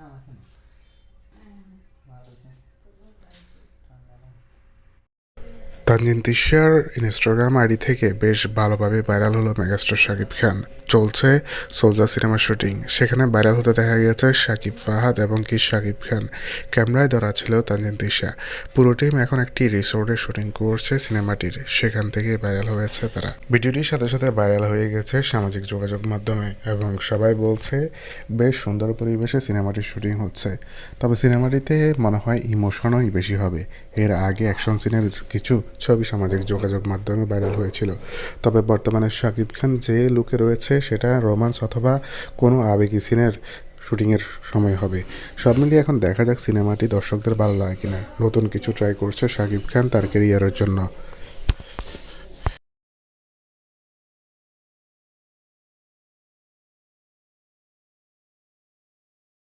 嗯。তানজিন তিশার Instagram ID থেকে বেশ ভালোভাবে ভাইরাল হলো মেগাস্টার শাকিব খান চলছে সোলজার সিনেমা শুটিং সেখানে ভাইরাল হতে দেখা গিয়েছে শাকিব ফাহাদ এবং কি শাকিব খান ক্যামেরায় ধরা ছিল তানজিন তিশা পুরো টিম এখন একটি রিসোর্টে শুটিং করছে সিনেমাটির সেখান থেকে ভাইরাল হয়েছে তারা। ভিডিওটির সাথে সাথে ভাইরাল হয়ে গেছে সামাজিক যোগাযোগ মাধ্যমে এবং সবাই বলছে বেশ সুন্দর পরিবেশে সিনেমাটির শুটিং হচ্ছে। তবে সিনেমাটিতে মনে হয় ইমোশনই বেশি হবে। এর আগে অ্যাকশন সিনের কিছু ছবি সামাজিক যোগাযোগ মাধ্যমে ভাইরাল হয়েছিল। তবে বর্তমানে শাকিব খান যে লুকে রয়েছে, সেটা রোমান্স অথবা কোনো আবেগী সিনের শুটিংয়ের সময় হবে। সব মিলিয়ে এখন দেখা যাক সিনেমাটি দর্শকদের ভালো লাগে কিনা। নতুন কিছু ট্রাই করছে শাকিব খান তার কেরিয়ারের জন্য।